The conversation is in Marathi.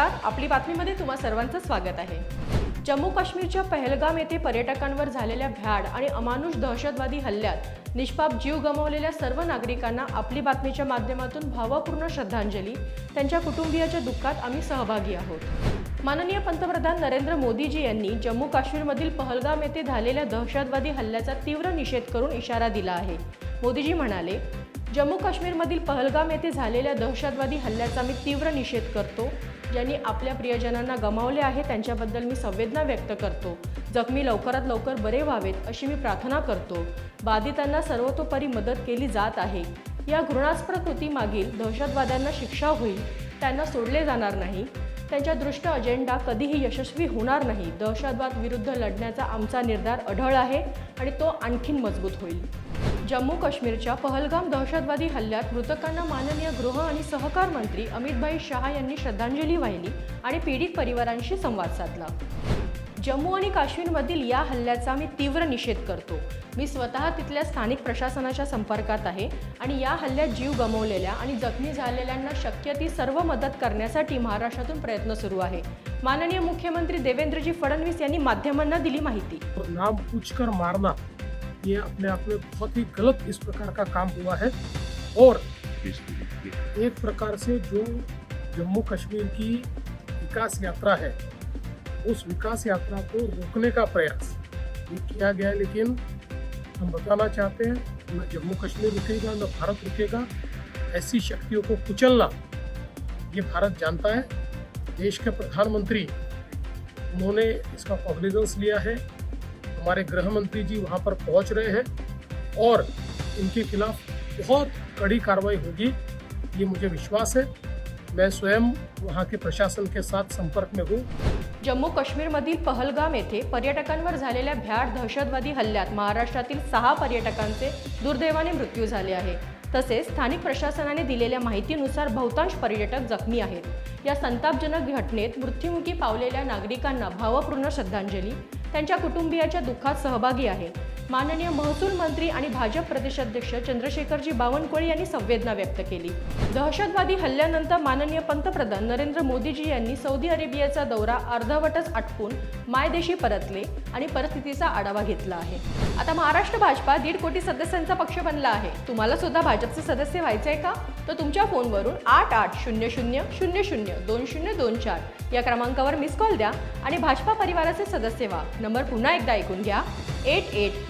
आपली बातमीमध्ये तुम्हा सर्वांचं स्वागत आहे. जम्मू काश्मीरच्या पहलगाम येथे पर्यटकांवर झालेल्या भ्याड आणि अमानुष दहशतवादी हल्ल्यात निष्पाप जीव गमावलेल्या सर्व नागरिकांना आपली बातमीच्या माध्यमातून भावपूर्ण श्रद्धांजली. त्यांच्या कुटुंबियाच्या दुःखात आम्ही सहभागी आहोत. माननीय पंतप्रधान नरेंद्र मोदीजी यांनी जम्मू काश्मीरमधील पहलगाम येथे झालेल्या दहशतवादी हल्ल्याचा तीव्र निषेध करून इशारा दिला आहे. मोदीजी म्हणाले जम्मू काश्मीरमधील पहलगाम येथे झालेल्या दहशतवादी हल्ल्याचा मी तीव्र निषेध करतो ज्यांनी आपल्या प्रियजनांना गमावले आहे त्यांच्याबद्दल मी संवेदना व्यक्त करतो. जखमी लवकरात लवकर बरे व्हावेत अशी मी प्रार्थना करतो. बाधितांना सर्वतोपरी मदत केली जात आहे. या घृणास्पद कृतीमागील दहशतवाद्यांना शिक्षा होईल त्यांना सोडले जाणार नाही. त्यांच्या दृष्ट अजेंडा कधीही यशस्वी होणार नाही. दहशतवाद विरुद्ध लढण्याचा आमचा निर्धार अढळ आहे आणि तो आणखीन मजबूत होईल. जम्मू काश्मीरच्या पहलगाम दहशतवादी हल्ल्यात मृतकांना माननीय गृह आणि सहकार मंत्री अमितभाई शहा यांनी श्रद्धांजली वाहिली आणि पीडित परिवारांशी संवाद साधला. जम्मू आणि काश्मीरमधील या हल्ल्याचा मी तीव्र निषेध करतो. मी स्वतः तिथल्या स्थानिक प्रशासनाच्या संपर्कात आहे आणि या हल्ल्यात जीव गमावलेल्या आणि जखमी झालेल्यांना शक्य ती सर्व मदत करण्यासाठी महाराष्ट्रातून प्रयत्न सुरू आहे. माननीय मुख्यमंत्री देवेंद्रजी फडणवीस यांनी माध्यमांना दिली माहिती. नाम मारना ये अपने आप में बहुत ही गलत इस प्रकार का काम हुआ है। और एक प्रकार से जो जम्मू कश्मीर की विकास यात्रा है, उस विकास यात्रा को रोकने का प्रयास किया गया लेकिन हम बताना चाहते हैं, न जम्मू कश्मीर रुकेगा, न भारत रुकेगा। ऐसी शक्तियों को कुचलना, ये भारत जानता है। देश के प्रधानमंत्री, उन्होंने इसका कॉग्निजेंस लिया है। हमारे गृह मंत्री जी वहाँ पर पहुँच रहे हैं और इनके खिलाफ बहुत कड़ी कार्रवाई होगी ये मुझे विश्वास है। मैं स्वयं वहाँ के प्रशासन के साथ संपर्क में हूँ। जम्मू काश्मीरमधील पहलगाम येथे पर्यटकांवर झालेल्या भ्याड दहशतवादी हल्ल्यात महाराष्ट्रातील सहा पर्यटकांचे दुर्दैवाने मृत्यू झाले आहे. तसेच स्थानिक प्रशासनाने दिलेल्या माहितीनुसार बहुतांश पर्यटक जखमी आहेत. या संतापजनक घटनेत मृत्युमुखी पावलेल्या नागरिकांना भावपूर्ण श्रद्धांजली त्यांच्या कुटुंबियाच्या दुःखात सहभागी आहे. माननीय महसूल मंत्री आणि भाजप प्रदेशाध्यक्ष चंद्रशेखरजी बावनकुळे यांनी संवेदना व्यक्त केली. दहशतवादी हल्ल्यानंतर माननीय पंतप्रधान नरेंद्र मोदीजी यांनी सौदी अरेबियाचा दौरा अर्धवटच आटपून मायदेशी परतले आणि परिस्थितीचा आढावा घेतला आहे. आता महाराष्ट्र भाजपा दीड कोटी सदस्यांचा पक्ष बनला आहे. तुम्हाला सुद्धा भाजपचे सदस्य व्हायचे आहे का? तर तुमच्या फोनवरून आठ आठ शून्य शून्य शून्य शून्य दोन शून्य दोन चार या क्रमांकावर मिस कॉल द्या आणि भाजपा परिवाराचे सदस्य व्हा. नंबर पुन्हा एकदा ऐकून घ्या. Eight eight